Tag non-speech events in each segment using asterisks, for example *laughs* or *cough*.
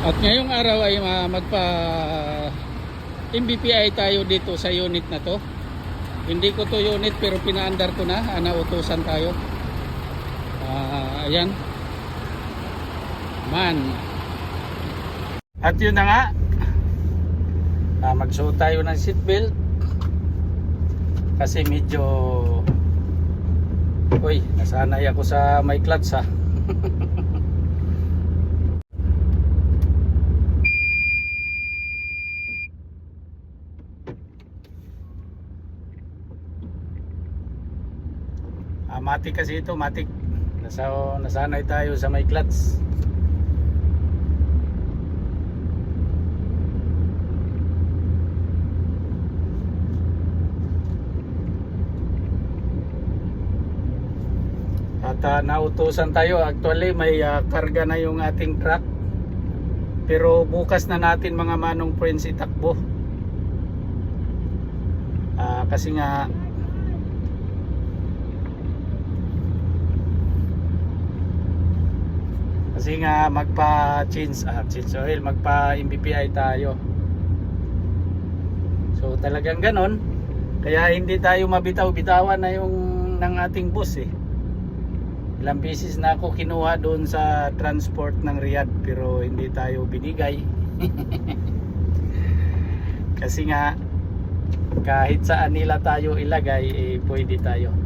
At ngayong araw ay ah, magpa MBPI tayo dito sa unit na to. Hindi ko to unit pero pinaandar ko na, ah, nautusan tayo. Ah, ayan. Man. At yun na nga. Ah, magsuot tayo ng seatbelt. Kasi medyo Uy, nasanay ako sa may clutch ha. Ah, matik kasi ito, matik. Nasa, nasanay tayo sa may clutch. At ah, nautusan tayo, actually may ah, karga na yung ating truck. Pero bukas na natin mga manong friends itakbo. Ah, kasi nga Kasi nga magpa-change ah, change oil, magpa-MBPI tayo. So talagang ganon. Kaya hindi tayo mabitaw-bitawan na yung ng ating bus eh. Ilang beses na ako kinuha doon sa transport ng Riyadh pero hindi tayo binigay. *laughs* Kasi nga kahit saan nila tayo ilagay eh pwede tayo.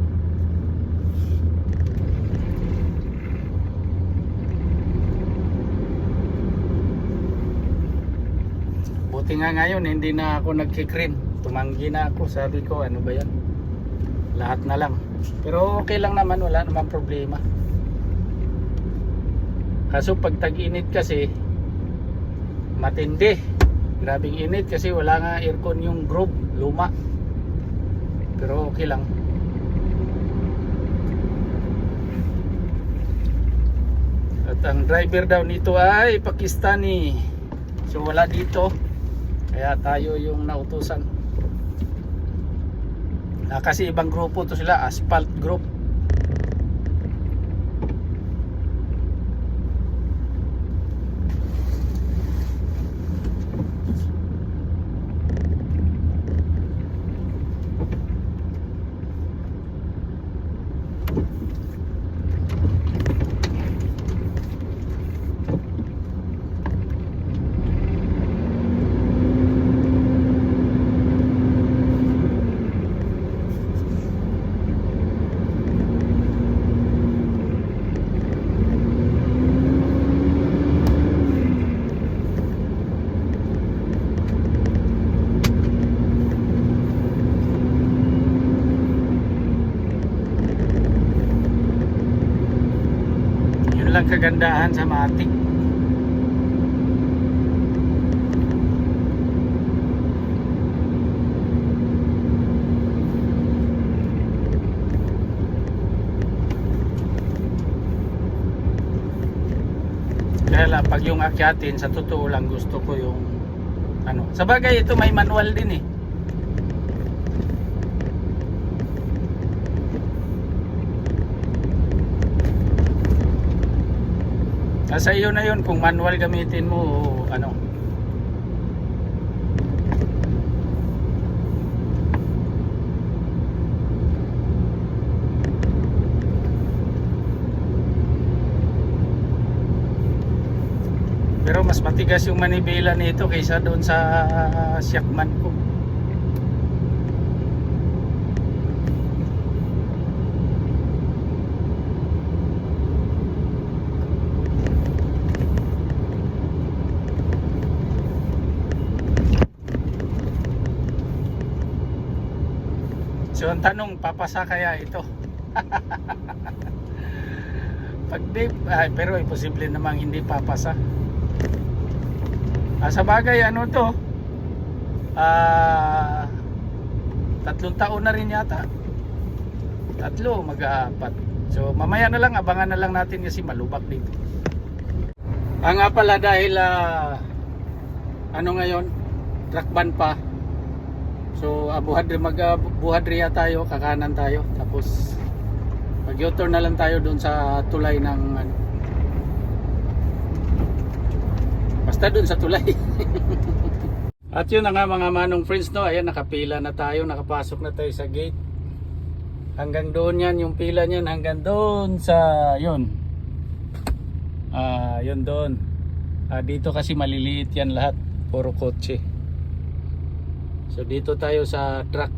Buti nga ngayon hindi na ako nagkikrim. Tumanggi na ako. Sabi ko ano ba yan? Lahat na lang. Pero okay lang naman. Wala naman problema. Kaso pag tag-init kasi matindi. Grabing init kasi wala nga aircon yung group. Luma. Pero okay lang. At ang driver daw nito ay Pakistani. So wala dito. Kaya tayo yung nautusan. Ah, kasi ibang grupo to sila, asphalt group. Yun lang kagandahan sa Matic. Lang, pag yung akyatin, sa totoo lang gusto ko yung ano. Sa bagay, ito may manual din eh. Nasa iyo na yun kung manual gamitin mo o ano. Pero mas matigas yung manibela nito kaysa doon sa Siakman ko. So ang tanong, papasa kaya ito? *laughs* Pag di, ay, pero imposible namang hindi papasa. Ah, sa bagay, ano to? Ah, tatlong taon na rin yata. Tatlo, mag-aapat. So mamaya na lang, abangan na lang natin kasi malubak dito. Ah nga pala dahil ah, ano ngayon, truck ban pa. So uh, buhadri mag uh, buhadriya tayo, kakanan tayo. Tapos mag U-turn na lang tayo doon sa tulay ng ano. Basta dun sa tulay. *laughs* At yun na nga mga manong friends no, ayan nakapila na tayo, nakapasok na tayo sa gate. Hanggang doon yan, yung pila niyan hanggang doon sa yun. Ah, yun doon. Ah, dito kasi maliliit yan lahat, puro kotse. So dito tayo sa truck.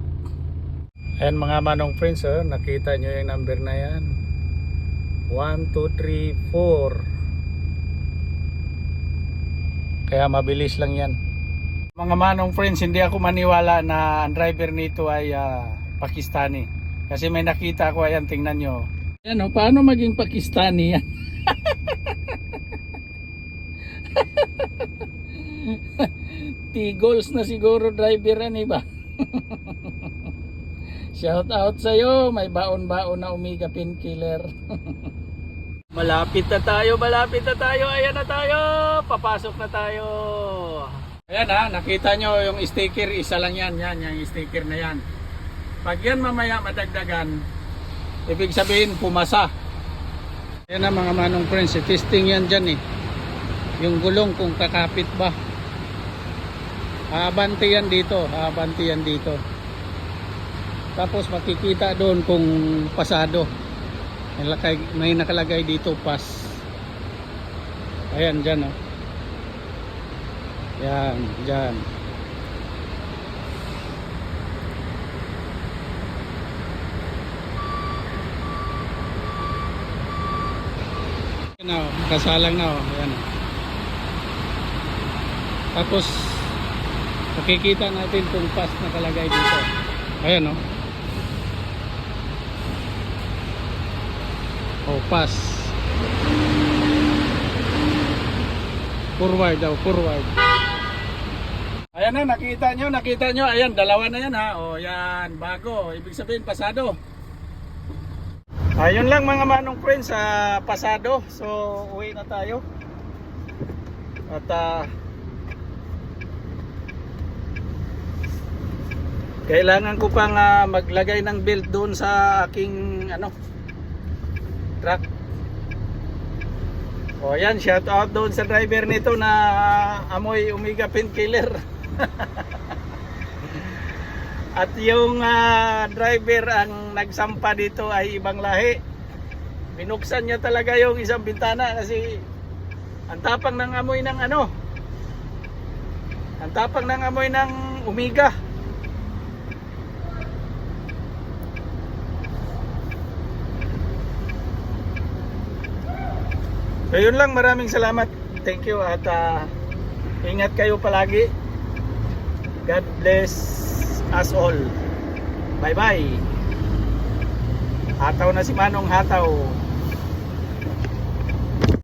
Ayan mga manong friends, oh, nakita nyo yung number na yan. 1, 2, 3, 4. Kaya mabilis lang yan. Mga manong friends, hindi ako maniwala na ang driver nito ay ah, Pakistani. Kasi may nakita ko, ayan, tingnan nyo. Yan o, paano maging Pakistani yan? *laughs* Tigols na siguro driver yan, iba? *laughs* Shout out sa'yo, may baon-baon na Omega Painkiller. *laughs* malapit na tayo, malapit na tayo, ayan na tayo, papasok na tayo. Ayan ha, nakita nyo yung sticker, isa lang yan, yan, yung sticker na yan. Pag yan mamaya madagdagan, ibig sabihin pumasa. Yan na mga manong friends, testing yan dyan eh. Yung gulong kung kakapit ba. Habanti yan dito, habanti yan dito. Tapos makikita doon kung pasado. May, lakay, may nakalagay dito pass. Ayan dyan oh. Yan, dyan. Yan oh, kasalang na oh. Ayan oh. Tapos makikita natin kung pass nakalagay dito. Ayan oh. Oh, pass. Forward daw, forward. Ayan na, nakita nyo, nakita nyo. Ayan, dalawa na yan ha. O, yan, bago. Ibig sabihin, pasado. Ayun lang mga manong friends, sa pasado. So, uwi na tayo. At, ah, kailangan ko pang ah, maglagay ng belt doon sa aking, ano, truck. O yan, shout out doon sa driver nito na amoy Omega Painkiller. *laughs* At yung ah, driver ang nagsampa dito ay ibang lahi. Binuksan niya talaga yung isang bintana kasi ang tapang ng amoy ng ano. Ang tapang ng amoy ng Omega. So yun lang, maraming salamat. Thank you at ah, ingat kayo palagi. God bless us all. Bye bye. Hataw na si Manong Hataw.